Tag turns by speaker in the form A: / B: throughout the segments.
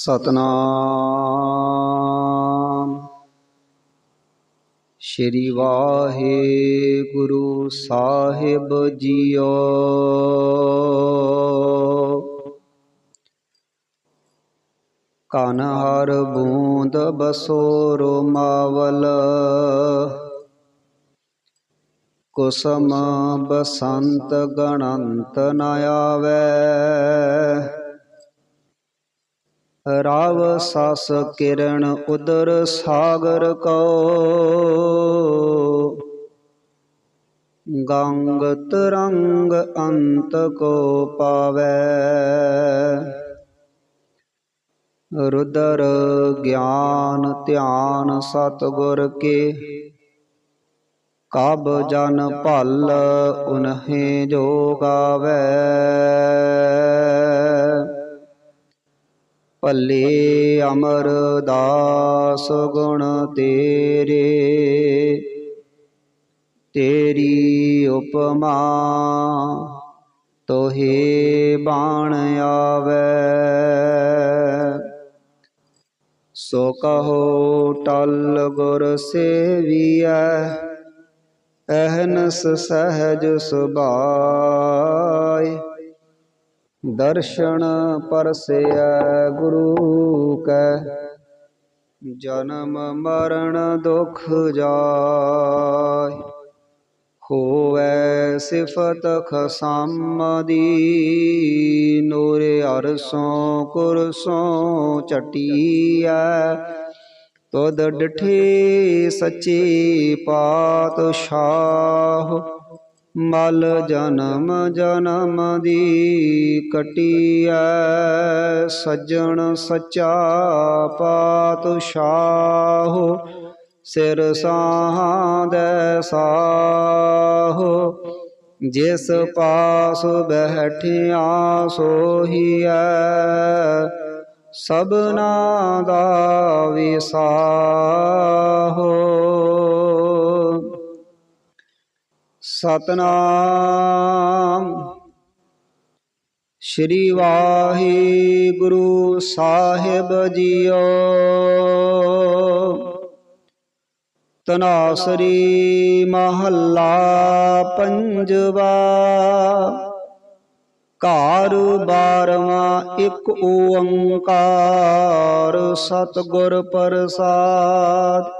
A: ਸਤਨਾਮ। ਸ਼੍ਰੀ ਵਾਹਿਗੁਰੂ ਸਾਹਿਬ ਜੀਓ। ਕਨ ਹਰ ਬੂੰਦ ਬਸੋ ਰੋਮਾਵਲ ਕੁਸਮ ਬਸੰਤ ਗਣੰਤ ਨ ਆਵੈ। ਰਾਵ ਸਸ ਕਿਰਨ ਉਦਰ ਸਾਗਰ ਕੋ। ਗੰਗ ਤਰੰਗ ਅੰਤ ਕੋ ਪਾਵੈ। ਰੁਦਰ ਗਿਆਨ ਧਿਆਨ ਸਤਗੁਰ ਕੇ। ਕਬ ਜਨ ਭਲ ਉਨਹੇ ਜੋ ਗਾਵੈ। ਭੱਲੇ ਅਮਰਦਾਸ ਗੁਣ ਤੇਰੇ। ਤੇਰੀ ਉਪਮਾ ਤੋਹੇ ਬਾਣ ਆਵੈ। ਸੋ ਕਹੋ ਟਲ ਗੁਰ ਸੇਵੀਐ, ਅਹਨਸ ਸਹਜ ਸੁਭਾਇ। ਦਰਸ਼ਨ ਪਰਸਿਆ ਗੁਰੂ ਕੈ। ਜਨਮ ਮਰਨ ਦੁਖ ਜਾਇ ਹੋਵੈ ਸਿਫਤ ਖਸਮ ਦੀ। ਨੂਰ ਅਰਸੋਂ ਕੁਰਸੋਂ ਚਟੀਐ ਤੁਧ ਡਠੇ ਸੱਚੇ ਪਾਤਸ਼ਾਹ। ਮਲ ਜਨਮ ਜਨਮ ਦੀ ਕਟੀਐ, ਸੱਜਣ ਸੱਚਾ ਪਾਤਸ਼ਾਹ, ਸਿਰ ਸਾਹਦੈ ਸਾਹੋ। ਜਿਸ ਪਾਸ ਬਹਿਠਿਆ ਸੋਹੀਐ, ਸਭਨਾ ਦਾ ਵਿਸਾਹੋ। ਸਤਨਾਮ। ਸ਼੍ਰੀ ਵਾਹਿਗੁਰੂ ਸਾਹਿਬ ਜੀਓ। ਤਨਾਸਰੀ ਮਹੱਲਾ ਪੰਜਵਾ। ਘਰ ਬਾਰਵਾਂ ਇੱਕ ਓੰਕਾਰ ਸਤਿਗੁਰ ਪ੍ਰਸਾਦ।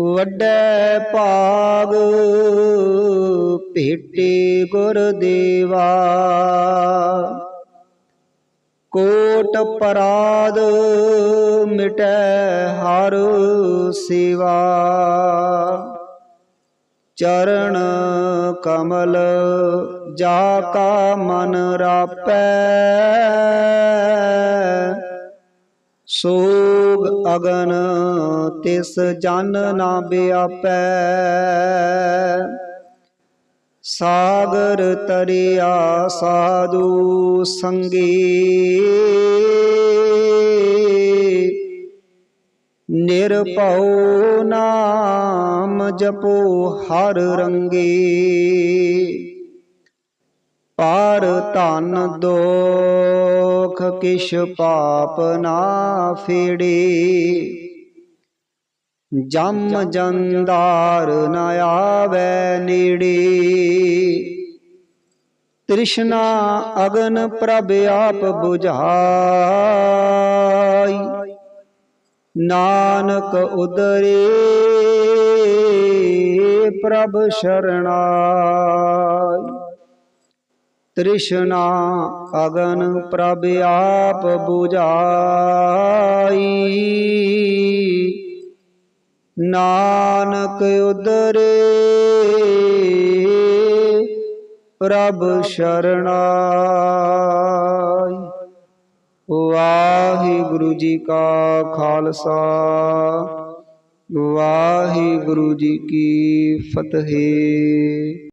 A: ਵੱਡੇ ਭਾਗ ਭੇਟੇ ਗੁਰਦੇਵਾ। ਕੋਟ ਪਰਾਦ ਮਿਟੈ ਹਰ ਸੇਵਾ। ਚਰਨ ਕਮਲ ਜਾ ਕਾ ਮਨ ਰਾਪੈ। ਸੋਗ ਅਗਨ, ਤਿਸ ਜਨ ਨਾ ਬਿਆਪੈ। ਸਾਗਰ ਤਰਿਆ ਸਾਧੂ ਸੰਗੀ। ਨਿਰਭਉ ਨਾਮ ਜਪੋ ਹਰ ਰੰਗੀ। ਪਾਰ ਧਨ ਦੋਖ, ਕਿਛ ਪਾਪ ਨਾ ਫੇੜੇ। ਜਮ ਜੰਦਾਰ ਨ ਆਵੈ ਨੇੜੇ। ਤ੍ਰਿਸ਼ਨਾ ਅਗਨ ਪ੍ਰਭ ਆਪ 부ਝਾਈ ਨਾਨਕ ਉਦਰੇ ਪ੍ਰਭ ਸ਼ਰਣਾਈ। ਤ੍ਰਿਸ਼ਨਾ ਅਗਨ ਪ੍ਰਭ ਆਪ 부ਝਾਈ ਨਾਨਕ ਉਦਰੇ ਪ੍ਰਭ ਸ਼ਰਣਾਈ। ਵਾਹਿਗੁਰੂ ਜੀ ਕਾ ਖਾਲਸਾ, ਵਾਹਿਗੁਰੂ ਜੀ ਕੀ ਫਤਿਹ।